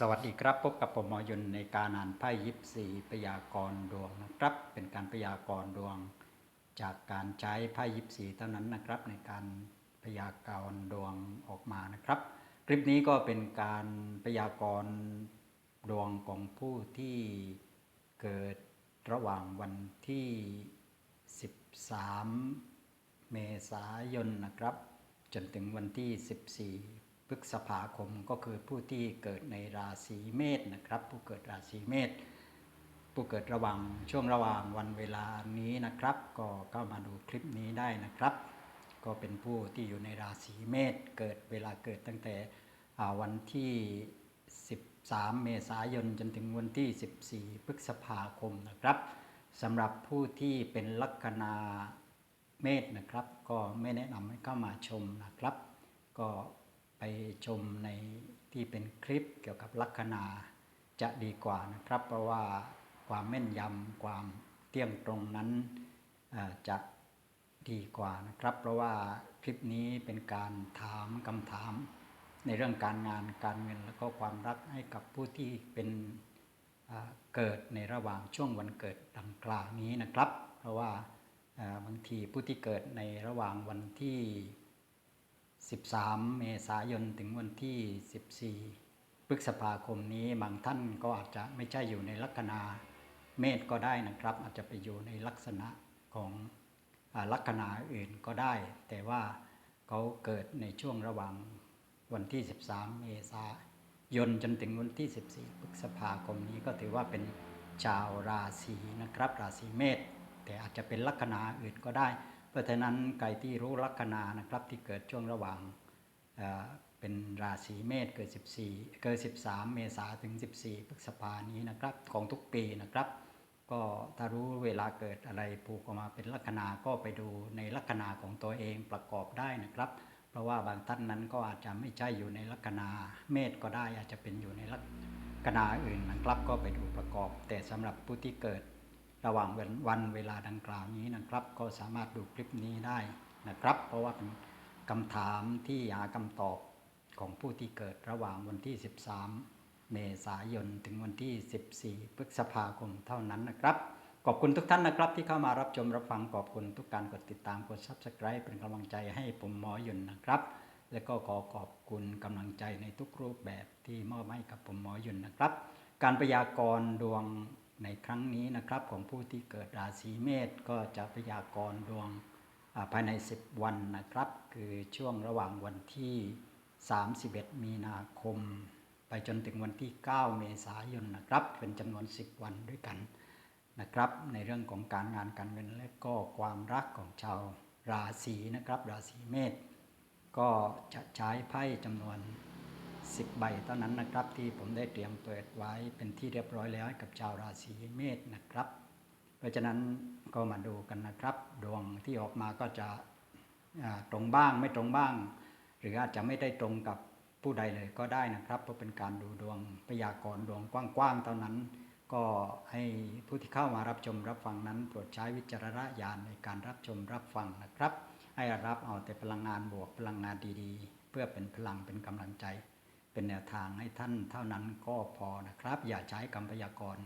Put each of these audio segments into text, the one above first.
สวัสดีครับพบกับผมหมอยนในการอ่านไพ่ยิปซีพยากรณ์ดวงนะครับ เป็นการพยากรณ์ดวง จากการใช้ไพ่ยิปซีเท่านั้นนะครับ ในการพยากรณ์ดวงออกมานะครับ คลิปนี้ก็เป็นการพยากรณ์ดวงของผู้ที่เกิดระหว่างวันที่ 13 เมษายนนะครับ จนถึงวันที่ 14 พฤษภาคมก็คือผู้ที่เกิดในราศีเมษนะครับ ผู้เกิดราศีเมษผู้เกิดระหว่างช่วงระหว่างวันเวลานี้นะครับ ก็เข้ามาดูคลิปนี้ได้นะครับ ก็เป็นผู้ที่อยู่ในราศีเมษเกิดเวลาเกิดตั้งแต่วันที่ 13 เมษายนจนถึงวันที่ 14 พฤษภาคมนะครับสำหรับผู้ที่เป็นลัคนาเมษนะครับ ก็ไม่แนะนำให้เข้ามาชมนะครับ ก็ ไปชมในที่เป็นคลิปเกี่ยวกับลัคนาจะดีกว่านะครับ เพราะว่าความแม่นยำความเที่ยงตรงนั้นจะดีกว่านะครับ เพราะว่าคลิปนี้เป็นการถามคำถาม ในเรื่องการงานการเงินแล้วก็ความรักให้กับผู้ที่เป็นเกิดในระหว่างช่วงวันเกิดดังกล่าวนี้นะครับ เพราะว่าบางทีผู้ที่เกิดในระหว่างวันที่ 13 เมษายนถึงวันที่ 14 พฤษภาคมนี้บางท่านก็อาจจะไม่ใช่อยู่ในลัคนาเมษก็ได้นะครับ อาจจะไปอยู่ในลักษณะของลัคนาอื่นก็ได้ แต่ว่าเขาเกิดในช่วงระหว่างวันที่ 13 เมษายนจนถึงวันที่ 14 พฤษภาคมนี้ก็ถือว่าเป็นชาวราศีนะครับ ราศีเมษแต่อาจจะเป็นลัคนาอื่นก็ได้ ราะฉะนั้นใครที่รู้ลัคนานะครับที่เกิดช่วงระหว่างเป็นราศีเมษเกิด 14 เกิด 13 เมษาถึง 14พฤษภานี้นะครับของทุกปีนะครับ ก็ถ้ารู้เวลาเกิดอะไรผูกออกมาเป็นลัคนาก็ไปดูในลัคนาของตัวเองประกอบได้นะครับ เพราะว่าบางท่านนั้นก็อาจจะไม่ใช่อยู่ในลัคนาเมษก็ได้อาจจะเป็นอยู่ในลัคนาอื่นนะครับ ก็ไปดูประกอบ แต่สำหรับผู้ที่เกิด ระหว่างวันวันเวลาดังกล่าวนี้นะครับ ก็สามารถดูคลิปนี้ได้นะครับ เพราะว่าเป็นคำถามที่หาคำตอบของผู้ที่เกิดระหว่างวันที่ 13 เมษายนถึงวันที่ 14 พฤษภาคมเท่านั้นนะครับ ขอบคุณทุกท่านนะครับ ที่เข้ามารับชมรับฟังขอบคุณทุกการกดติดตามกด Subscribe เป็นกำลังใจให้ผมหมอหยุนนะครับ และก็ขอขอบคุณกำลังใจในทุกรูปแบบที่มอบให้กับผมหมอหยุนนะครับ การพยากรณ์ดวง ในครั้งนี้นะครับของผู้ที่เกิดราศีเมษก็จะพยากรณ์ดวงภายใน 10 วันนะครับ คือช่วงระหว่างวันที่ 31 มีนาคม ไปจนถึงวันที่ 9 เมษายนนะครับ เป็นจำนวน 10 วันด้วยกันนะครับ ในเรื่องของการงานการเงินและก็ความรักของชาวราศีนะครับ ราศีเมษก็จะใช้ไพ่จำนวน 10 ใบเท่านั้นนะครับที่ผมได้เตรียมเปิดไว้เป็นที่เรียบร้อยแล้วกับชาวราศีเมษนะครับ เพราะฉะนั้นก็มาดูกันนะครับ ดวงที่ออกมาก็จะตรงบ้างไม่ตรงบ้าง หรืออาจจะไม่ได้ตรงกับผู้ใดเลยก็ได้นะครับ เพราะเป็นการดูดวงพยากรณ์ดวงกว้างๆเท่านั้น ก็ให้ผู้ที่เข้ามารับชมรับฟังนั้นโปรดใช้วิจารณญาณในการรับชมรับฟังนะครับ ให้รับเอาแต่พลังงานบวกพลังงานดีๆ เพื่อเป็นพลังเป็นกำลังใจ เป็นแนวทางให้ท่านเท่านั้นก็พอนะครับ อย่าใช้คำพยากรณ์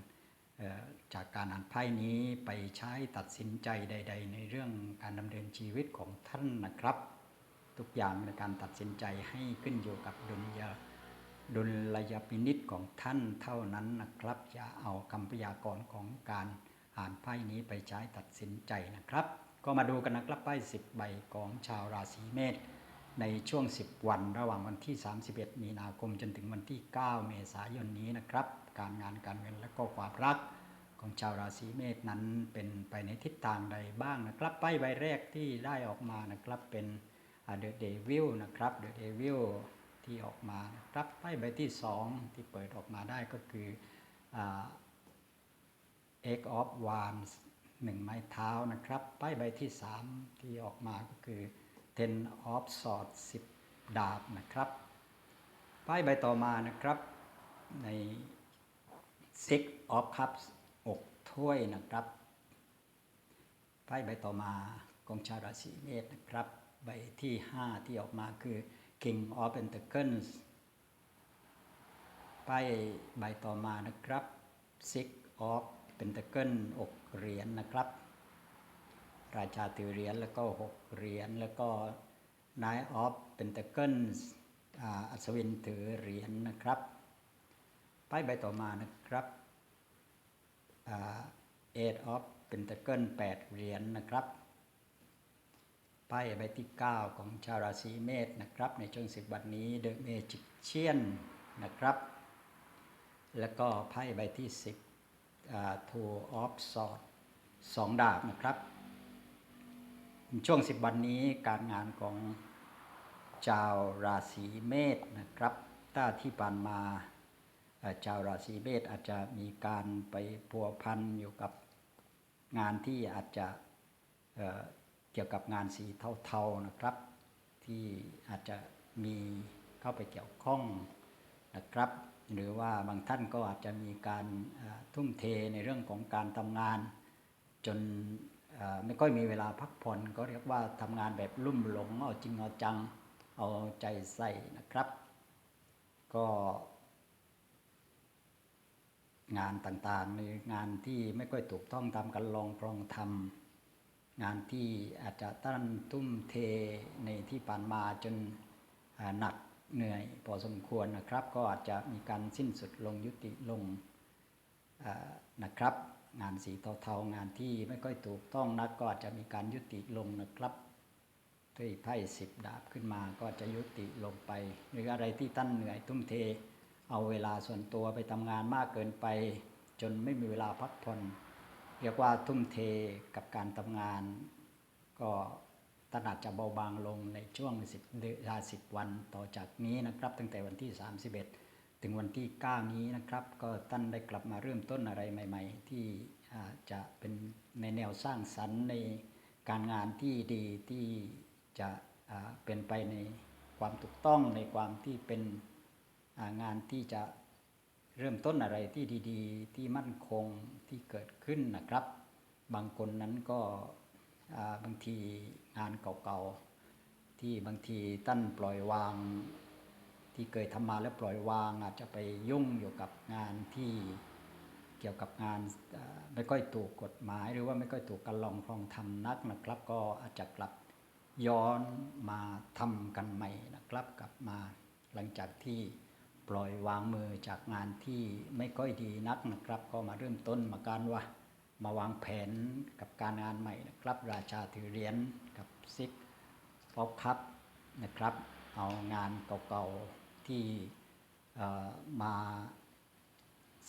จากการอ่านไพ่นี้ไปใช้ตัดสินใจใด ๆ ในเรื่องการดำเนินชีวิตของท่านนะครับ ทุกอย่างในการตัดสินใจให้ขึ้นอยู่กับดุลยาดุลยพินิษของท่านเท่านั้นนะครับ อย่าเอาคำพยากรณ์ของการอ่านไพ่นี้ไปใช้ตัดสินใจนะครับ ก็มาดูกันนะครับไพ่10ใบของชาวราศีเมษ ในช่วง 10 วัน ระหว่างวันที่ 31 มีนาคมจนถึงวันที่ 9 เมษายนนี้นะครับ การงานการเงินและก็ความรักของชาวราศีเมษนั้นเป็นไปในทิศทางใดบ้างนะครับไพ่ใบแรกที่ได้ออกมานะครับเป็นเดอะเดวิลนะครับเดอะเดวิลที่ออกมานะครับไพ่ใบที่ 2 ที่เปิดออกมาได้ก็คือเอ่า Egg of Wands หนึ่งไม้เท้านะครับไพ่ใบที่ 3 ที่ออกมาก็คือ Ten of Swords 10 ดาบนะครับไพ่ใบต่อมานะครับใน Six of Cups อกถ้วยนะครับไพ่ใบต่อมาของชาวราศีเมษนะครับ ใบที่ 5 ที่ออกมาคือ King of Pentacles ไพ่ป้ายใบต่อมานะครับ Six of Pentacle อกเหรียญนะครับ ราชาถือเหรียญแล้วก็หกเหรียญแล้วก็ Nine of Pentacles อัศวินถือเหรียญนะครับป้ายใบต่อมานะครับ Eight of Pentacle แปดเหรียญนะครับไพ่ใบที่ 9 ของชาวราศีเมษนะครับ ในช่วงสิบวันนี้ The Magician นนะครับ แล้วก็ไพ่ใบที่ 10อ่า Two of Swords สองดาบนะครับ ช่วง10วันนี้การงานของชาวราศีเมษนะครับถ้าที่ผ่านมาชาวราศีเมษอาจจะมีการไปพัวพันอยู่กับงานที่อาจจะเเกี่ยวกับงานสีเทาๆนะครับ ที่อาจจะมีเข้าไปเกี่ยวข้องนะครับ หรือว่าบางท่านก็อาจจะมีการทุ่มเทในเรื่องของการทำงานจน ไม่ค่อยมีเวลาพักผ่อนก็เรียกว่าทำงานแบบลุ่มหลงเอาจริงเอาจังเอาใจใส่นะครับ ก็งานต่างๆในงานที่ไม่ค่อยถูกต้องตามกันลองปรองทำงานที่อาจจะตั้นทุ่มเทในที่ผ่านมาจนหนักเหนื่อยพอสมควรนะครับ ก็อาจจะมีการสิ้นสุดลงยุติลงนะครับ งานสีเทาๆงานที่ไม่ค่อยถูกต้องนักก็จะมีการยุติลงนะครับด้วยไพ่สิบดาบขึ้นมาก็จะยุติลงไป หรืออะไรที่ท่านเหนื่อยทุ่มเท เอาเวลาส่วนตัวไปทำงานมากเกินไป จนไม่มีเวลาพักผ่อนเรียกว่าทุ่มเทกับการทำงาน ก็ท่านอาจจะเบาบางลงในช่วง10เดือน10 วันต่อจากนี้นะครับ ตั้งแต่วันที่ 31 ถึงวันที่ 9 นี้นะครับ ก็ท่านได้กลับมาเริ่มต้นอะไรใหม่ ๆ ที่จะเป็นในแนวสร้างสรรค์ในการงานที่ดีที่จะเป็นไปในความถูกต้องในความที่เป็นงานที่จะเริ่มต้นอะไรที่ดีๆ ที่มั่นคงที่เกิดขึ้นนะครับ บางคนนั้นก็บางทีงานเก่าๆ ที่บางทีท่านปล่อยวาง ที่เคยทำมาแล้วปล่อยวาง อาจจะไปยุ่งอยู่กับงานที่เกี่ยวกับงานไม่ค่อยถูกกฎหมาย หรือว่าไม่ค่อยถูกกันลองครองทำนักนะครับ ก็อาจจะกลับย้อนมาทำกันใหม่นะครับ กลับมาหลังจากที่ปล่อยวางมือจากงานที่ไม่ค่อยดีนักนะครับ ก็มาเริ่มต้นมาการว่ามาวางแผนกับการงานใหม่นะครับ ราชาถือเหรียญกับซิกฟอคัพนะครับ เอางานเก่าๆ ที่มา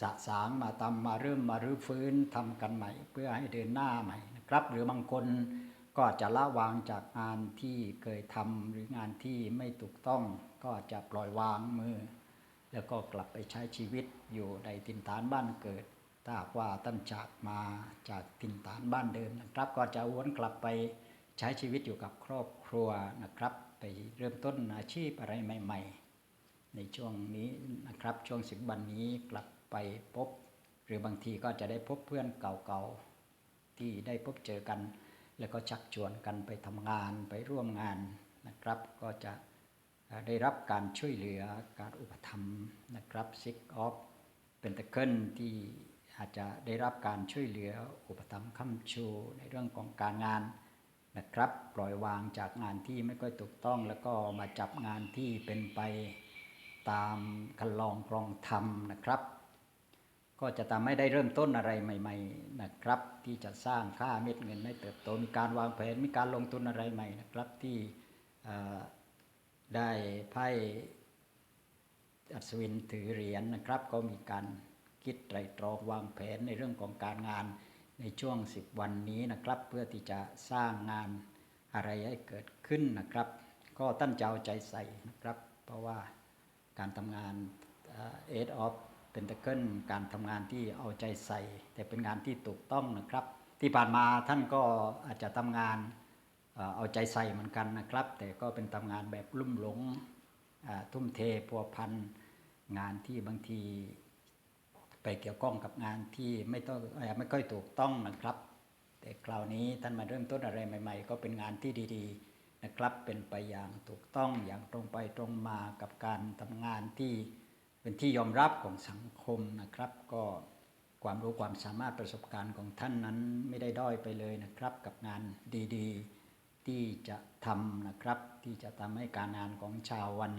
สะสางมาทำมาเริ่มมารื้อฟื้นทำกันใหม่ เพื่อให้เดินหน้าใหม่นะครับ หรือบางคนก็จะละวางจากงานที่เคยทำหรืองานที่ไม่ถูกต้องก็จะปล่อยวางมือ แล้วก็กลับไปใช้ชีวิตอยู่ในถิ่นฐานบ้านเกิด ถ้าหากว่าท่านจากมาจากถิ่นฐานบ้านเดิมนะครับ ก็จะวนกลับไปใช้ชีวิตอยู่กับครอบครัวนะครับ ไปเริ่มต้นอาชีพอะไรใหม่ ๆ ในช่วงนี้นะครับ ช่วงสิบวันนี้กลับไปพบ หรือบางทีก็จะได้พบเพื่อนเก่าๆ ที่ได้พบเจอกัน แล้วก็ชักชวนกันไปทำงานไปร่วมงานนะครับ ก็จะได้รับการช่วยเหลือการอุปถัมภ์นะครับ Six of Pentacle ที่อาจจะได้รับการช่วยเหลืออุปถัมภ์ค้ำชูในเรื่องของการงานนะครับ ปล่อยวางจากงานที่ไม่ค่อยถูกต้อง แล้วก็มาจับงานที่เป็นไป ตามคันลองครองธรรมนะครับ ก็จะทำให้ได้เริ่มต้นอะไรใหม่ ๆนะครับ ที่จะสร้างค่าเม็ดเงินให้เติบโตมีการวางแผนมีการลงทุนอะไรใหม่นะครับ ที่ได้ไพ่อัศวินถือเหรียญนะครับ ก็มีการคิดไตรตรองวางแผนในเรื่องของการงานในช่วง 10 วันนี้นะครับ เพื่อที่จะสร้างงานอะไรให้เกิดขึ้นนะครับ ก็ตั้นจเอาใจใส่นะครับ เพราะว่า การทำงานเอทออฟเป็นตะเกิลการทำงานที่เอาใจใส่ แต่เป็นงานที่ถูกต้องนะครับ ที่ผ่านมาท่านก็อาจจะทำงานเอาใจใส่เหมือนกันนะครับ แต่ก็เป็นทำงานแบบลุ่มหลงทุ่มเทพัวพันงานที่บางทีไปเกี่ยวข้องกับงานที่ไม่ต้องไม่ค่อยถูกต้องนะครับ แต่คราวนี้ท่านมาเริ่มต้นอะไรใหม่ ๆ ก็เป็นงานที่ดี ๆ นะครับเป็นไปอย่างถูกต้องอย่างตรงไปตรงมากับการทำงานที่เป็นที่ยอมรับของสังคมนะครับ ก็ความรู้ความสามารถประสบการณ์ของท่านนั้นไม่ได้ด้อยไปเลยนะครับ กับงานดีๆที่จะทำนะครับ ที่จะทำให้การงานของชาววัน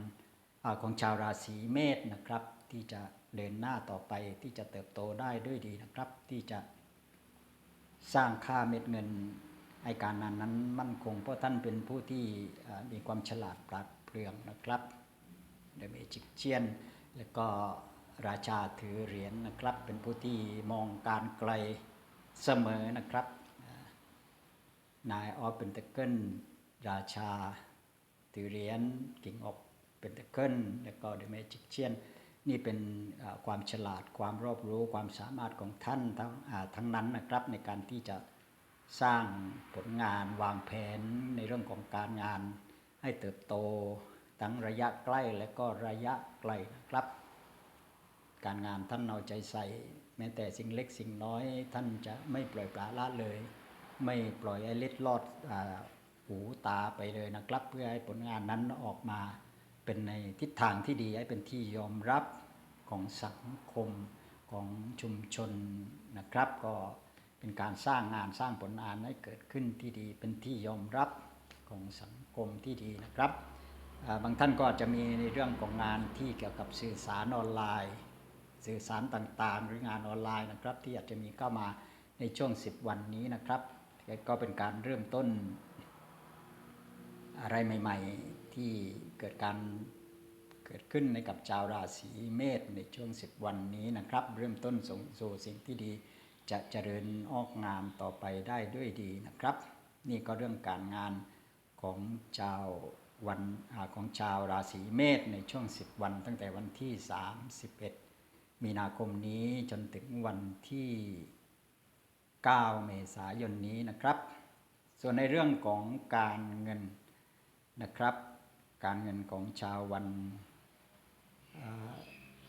อของชาวราศีเมษนะครับ ที่จะเดินหน้าต่อไปที่จะเติบโตได้ด้วยดีนะครับ ที่จะสร้างค่าเม็ดเงิน ให้การงานนั้นมั่นคง เพราะท่านเป็นผู้ที่มีความฉลาดปราดเปรื่องนะครับเดเมจิกเชียน แล้วก็ราชาถือเหรียญนะครับ เป็นผู้ที่มองการไกลเสมอนะครับ นายออฟเป็นตะเกิลราชาถือเหรียญกิ่งออกเป็นตะเกิลแล้วก็เดเมจิกเชียนนี่เป็นความฉลาดความรอบรู้ความสามารถของท่านทั้งทั้งนั้นนะครับในการที่จะ สร้างผลงานวางแผนในเรื่องของการงานให้เติบโตทั้งระยะใกล้และก็ระยะไกลนะครับ การงานท่านเอาใจใส่ แม้แต่สิ่งเล็กสิ่งน้อยท่านจะไม่ปล่อยปละละเลย ไม่ปล่อยให้เล็ดลอดอาหูตาไปเลยนะครับ เพื่อให้ผลงานนั้นออกมาเป็นในทิศทางที่ดีให้เป็นที่ยอมรับของสังคมของชุมชนนะครับก็ เป็นการสร้างงานสร้างผลงานให้เกิดขึ้นที่ดี เป็นที่ยอมรับของสังคมที่ดีนะครับ บางท่านก็อาจจะมีในเรื่องของงานที่เกี่ยวกับสื่อสารออนไลน์ สื่อสารต่างๆ หรืองานออนไลน์นะครับ ที่อาจจะมีเข้ามาในช่วง 10 วันนี้นะครับก็เป็นการเริ่มต้นอะไรใหม่ ๆ ที่เกิดการเกิดขึ้นในกับชาวราศีเมษในช่วง 10 วันนี้นะครับ เริ่มต้นส่งสู่สิ่งที่ดี จะเจริญออกงามต่อไปได้ด้วยดีนะครับ นี่ก็เรื่องการงานของชาววันอของชาวราศีเมษในช่วง 10 วันตั้งแต่วันที่ 31 มีนาคมนี้จนถึงวันที่ 9 เมษายนนี้นะครับ ส่วนในเรื่องของการเงินนะครับ การเงินของชาววันอ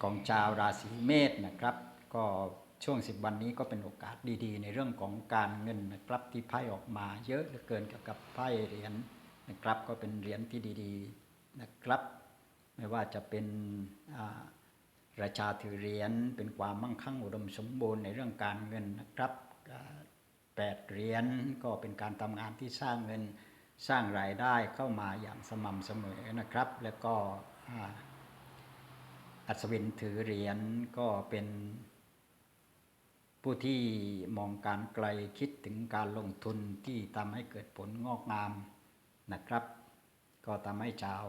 ของชาวราศีเมษนะครับ ก็ ช่วง 10 วันนี้ก็เป็นโอกาสดีๆ ในเรื่องของการเงินนะครับที่ไพ่ออกมาเยอะเหลือเกินเกี่ยวกับไพ่เหรียญนะครับก็เป็นเหรียญที่ดีๆนะครับ ไม่ว่าจะเป็นราชาถือเหรียญเป็นความมั่งคั่งอุดมสมบูรณ์ในเรื่องการเงินนะครับแปดเหรียญก็เป็นการทำงานที่สร้างเงินสร้างรายได้เข้ามาอย่างสม่ำเสมอนะครับ แล้วก็อัศวินถือเหรียญก็เป็น ผู้ที่มองการไกลคิดถึงการลงทุนที่ทำให้เกิดผลงอกงามนะครับ ก็ทำให้ชาว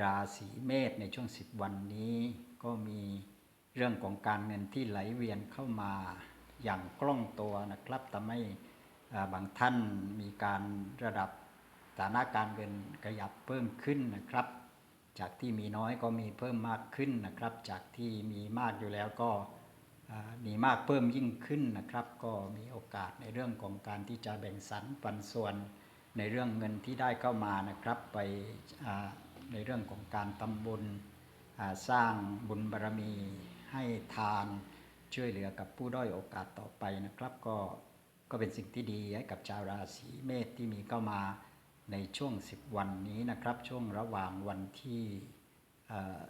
ราศีเมษในช่วง 10 วันนี้ ก็มีเรื่องของการเงินที่ไหลเวียนเข้ามาอย่างคล่องตัวนะครับทำให้บางท่านมีการระดับฐานะการเงินขยับเพิ่มขึ้นนะครับ จากที่มีน้อยก็มีเพิ่มมากขึ้นนะครับ จากที่มีมากอยู่แล้วก็ มีมากเพิ่มยิ่งขึ้นนะครับ ก็มีโอกาสในเรื่องของการที่จะแบ่งสรรปันส่วนในเรื่องเงินที่ได้เข้ามานะครับ ไปในเรื่องของการทำบุญสร้างบุญบารมีให้ทานช่วยเหลือกับผู้ด้อยโอกาสต่อไปนะครับ ก็ก็เป็นสิ่งที่ดีให้กับชาวราศีเมษที่มีเข้ามาในช่วง 10 วันนี้นะครับ ช่วงระหว่างวันที่เอ่อ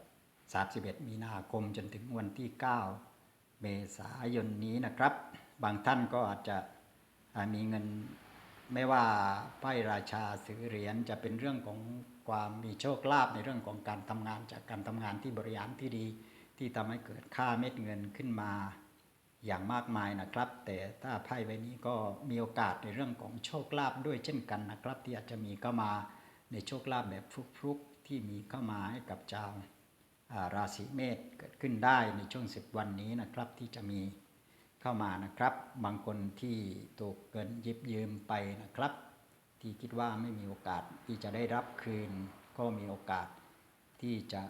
31 มีนาคมจนถึงวันที่ 9 เมษายนนี้นะครับ บางท่านก็อาจจะมีเงินไม่ว่าไพ่ราชาสือเหรียญจะเป็นเรื่องของความมีโชคลาภในเรื่องของการทำงานจากการทำงานที่บริหารที่ดี ที่ทำให้เกิดค่าเม็ดเงินขึ้นมาอย่างมากมายนะครับ แต่ถ้าไพ่ใบนี้ก็มีโอกาสในเรื่องของโชคลาภด้วยเช่นกันนะครับ ที่อาจจะมีเข้ามาในโชคลาภแบบฟลุกๆที่มีเข้ามาให้กับชาวอ่า ราศีเมษเกิดขึ้นได้ในช่วง 10 วันนี้นะครับที่จะมีเข้ามานะครับ บางคนที่ถูกเงินยิบยืมไปนะครับ ที่คิดว่าไม่มีโอกาสที่จะได้รับคืน ก็มีโอกาสที่จะ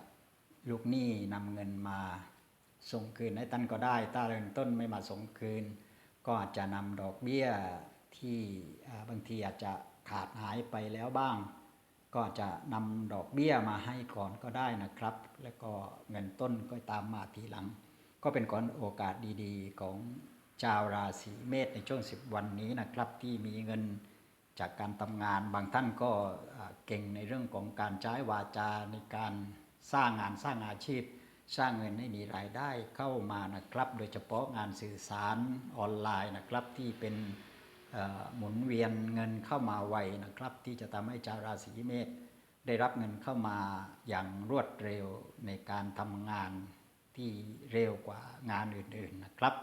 ลูกหนี้นำเงินมาส่งคืนให้ท่านก็ได้ ถ้าเริ่มต้นไม่มาส่งคืน ก็อาจจะนำดอกเบี้ยที่บางทีอาจจะขาดหายไปแล้วบ้าง ก็จะนำดอกเบี้ยมาให้ก่อนก็ได้นะครับ แล้วก็เงินต้นก็ตามมาทีหลัง ก็เป็นก่อนโอกาสดีๆ ของชาวราศีเมษในช่วง 10 วันนี้นะครับ ที่มีเงินจากการทำงานบางท่านก็เก่งในเรื่องของการใช้วาจาในการสร้างงานสร้างอาชีพ สร้างเงินให้มีรายได้เข้ามานะครับ โดยเฉพาะงานสื่อสารออนไลน์นะครับที่เป็น หมุนเวียนเงินเข้ามาไวนะครับ ที่จะทำให้ชาวราศีเมษได้รับเงินเข้ามาอย่างรวดเร็วในการทำงานที่เร็วกว่างานอื่นๆนะครับ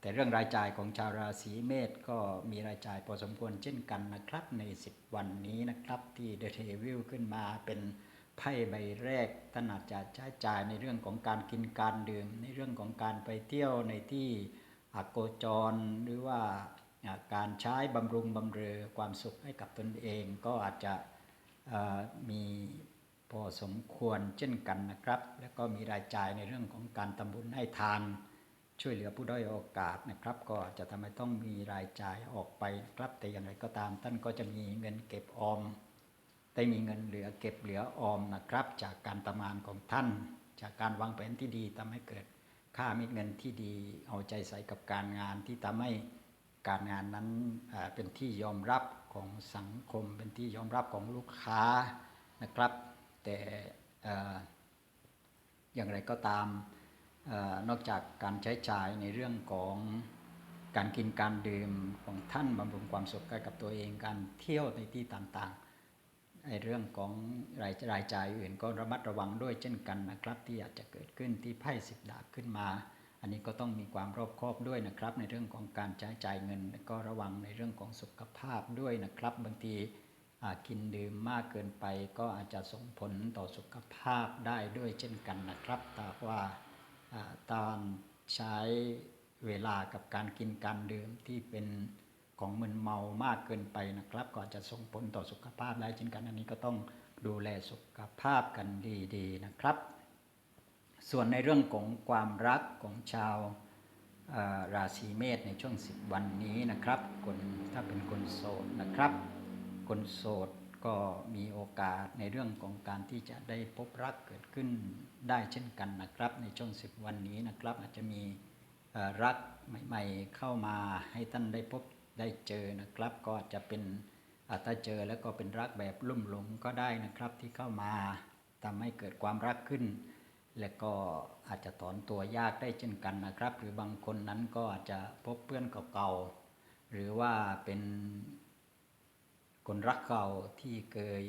แต่เรื่องรายจ่ายของชาวราศีเมษก็มีรายจ่ายพอสมควรเช่นกันนะครับ ใน 10 วันนี้นะครับที่เด e เทวิลขึ้นมาเป็นไพ่ใบแรกท่านอาจจะใช้จ่ายในเรื่องของการกินการดื่ม ในเรื่องของการไปเที่ยวในที่อโกจรหรือว่า การใช้บำรุงบำเรอความสุขให้กับตนเองก็อาจจะมีพอสมควรเช่นกันนะครับ แล้วก็มีรายจ่ายในเรื่องของการทำบุญให้ทาน ช่วยเหลือผู้ด้อยโอกาสนะครับ ก็จะทำให้ต้องมีรายจ่ายออกไปครับแต่อย่างไรก็ตามท่านก็จะมีเงินเก็บออมได้มีเงินเหลือเก็บเหลือออมนะครับ จากการทำงานของท่าน จากการวางแผนที่ดีทำให้เกิดค่าม็ดเงินที่ดีเอาใจใส่กับการงานที่ทำให้ การงานนั้นเป็นที่ยอมรับของสังคม เป็นที่ยอมรับของลูกค้านะครับ แต่อย่างไรก็ตามนอกจากการใช้จ่ายในเรื่องของการกินการดื่มของท่านบำรุงความสุขให้กับตัวเองการเที่ยวในที่ต่างๆในเรื่องของรายรายจ่ายอื่นก็ระมัดระวังด้วยเช่นกันนะครับ ที่อาจจะเกิดขึ้นที่ไพ่สิบดาบขึ้นมา อันนี้ก็ต้องมีความรอบคอบด้วยนะครับ ในเรื่องของการใช้จ่ายเงินและก็ระวังในเรื่องของสุขภาพด้วยนะครับ บางทีกินดื่มมากเกินไป ก็อาจจะส่งผลต่อสุขภาพได้ด้วยเช่นกันนะครับถ้าหากว่าอตอนใช้เวลากับการกินการดื่มที่เป็นของมึนเมามากเกินไปนะครับ ก็อาจจะส่งผลต่อสุขภาพได้เช่นกันอันนี้ก็ต้องดูแลสุขภาพกันดีๆนะครับ ส่วนในเรื่องของความรักของชาวราศีเมษในช่วง 10 วันนี้นะครับคนถ้าเป็นคนโสดนะครับ คนโสดก็มีโอกาสในเรื่องของการที่จะได้พบรักเกิดขึ้นได้เช่นกันนะครับ ในช่วง 10 วันนี้นะครับ อาจจะมีรักใหม่ ๆ เข้ามาให้ท่านได้พบได้เจอนะครับ ก็จะเป็นอาถ้าเจอแล้วก็เป็นรักแบบลุ่มหลงก็ได้นะครับที่เข้ามาทำให้เกิดความรักขึ้น และก็อาจจะถอนตัวยากได้เช่นกันนะครับ หรือบางคนนั้นก็อาจจะพบเพื่อนเก่าๆ หรือว่าเป็นคนรักเก่าที่เคย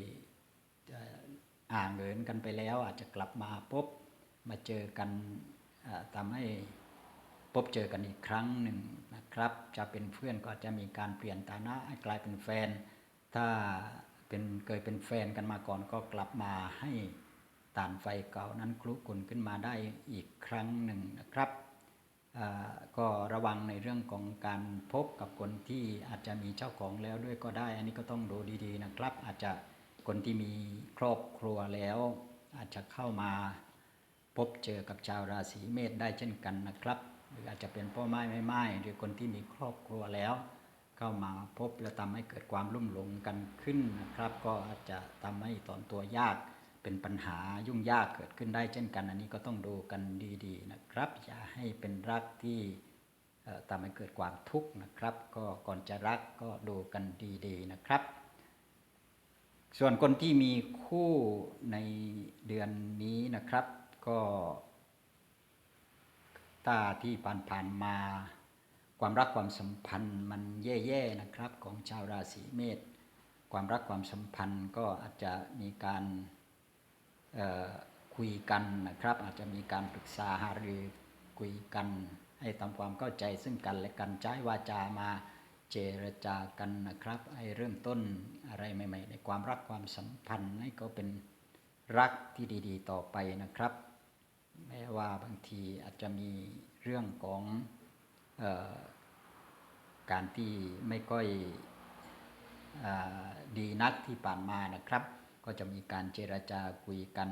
อ่างเหินกันไปแล้ว อาจจะกลับมาพบมาเจอกันทำให้พบเจอกันอีกครั้งหนึ่งนะครับ จะเป็นเพื่อนก็จะมีการเปลี่ยนฐานะกลายเป็นแฟน ถ้าเป็นเคยเป็นแฟนกันมาก่อนก็กลับมาให้ ตานไฟเก่านั้นคลุกลุ่นขึ้นมาได้อีกครั้งหนึ่งนะครับก็ระวังในเรื่องของการพบกับคนที่อาจจะมีเจ้าของแล้วด้วยก็ได้ อันนี้ก็ต้องดูดีๆนะครับ อาจจะคนที่มีครอบครัวแล้ว อาจจะเข้ามาพบเจอกับชาวราศีเมษได้เช่นกันนะครับ หรืออาจจะเป็นพ่อไม้ไม่ไม้หรือคนที่มีครอบครัวแล้ว เข้ามาพบและทำให้เกิดความลุ่มหลงกันขึ้นนะครับ ก็อาจจะทำให้ถอนตัวยาก เป็นปัญหายุ่งยากเกิดขึ้นได้เช่นกัน อันนี้ก็ต้องดูกันดีๆนะครับ อย่าให้เป็นรักที่ทำให้เกิดความทุกข์นะครับ ก็ก่อนจะรักก็ดูกันดีๆนะครับ ส่วนคนที่มีคู่ในเดือนนี้นะครับ ก็ตาที่ผ่านๆมาความรักความสัมพันธ์มันแย่ๆนะครับ ของชาวราศีเมษความรักความสัมพันธ์ก็อาจจะมีการ คุยกันนะครับ อาจจะมีการปรึกษาหารือคุยกันให้ทำความเข้าใจซึ่งกันและกันใช้วาจามาเจรจากันนะครับให้เริ่มต้นอะไรใหม่ ๆ ในความรักความสัมพันธ์ให้ก็เป็นรักที่ดี ๆ ต่อไปนะครับ แม้ว่าบางทีอาจจะมีเรื่องของออการที่ไม่ค่อยอาดีนักที่ผ่านมานะครับ ก็จะมีการเจรจาคุยกัน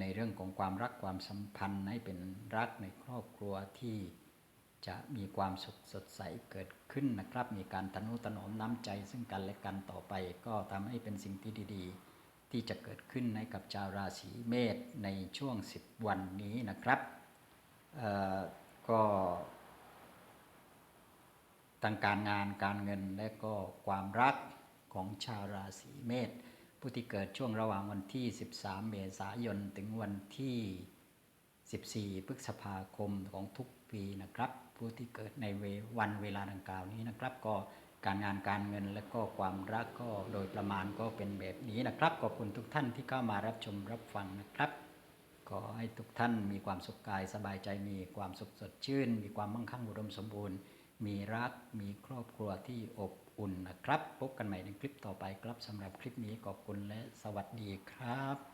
ในเรื่องของความรักความสัมพันธ์ให้เป็นรักในครอบครัวที่จะมีความสุขสดใสเกิดขึ้นนะครับ มีการทนุถนอมน้ำใจ ซึ่งกันและกันต่อไป ก็ทำให้เป็นสิ่งที่ดีๆ ที่จะเกิดขึ้นให้กับชาวราศีเมษในช่วง 10 วันนี้นะครับเออก็ทางการงานการเงินและก็ความรักของชาวราศีเมษ ผู้ที่เกิดช่วงระหว่างวันที่ 13 เมษายน ถึงวันที่ 14 พฤษภาคมของทุกปีนะครับ ผู้ที่เกิดในเววันเวลาดังกล่าวนี้นะครับ ก็การงานการเงินและก็ความรักก็โดยประมาณก็เป็นแบบนี้นะครับขอบคุณทุกท่านที่เข้ามารับชมรับฟังนะครับขอให้ทุกท่านมีความสุขกายสบายใจมีความสุขสดชื่น มีความมั่งคั่งอุดมสมบูรณ์ มีรักมีครอบครัวที่อบ อุ่นนะครับ พบกันใหม่ในคลิปต่อไปครับสำหรับคลิปนี้ขอบคุณและสวัสดีครับ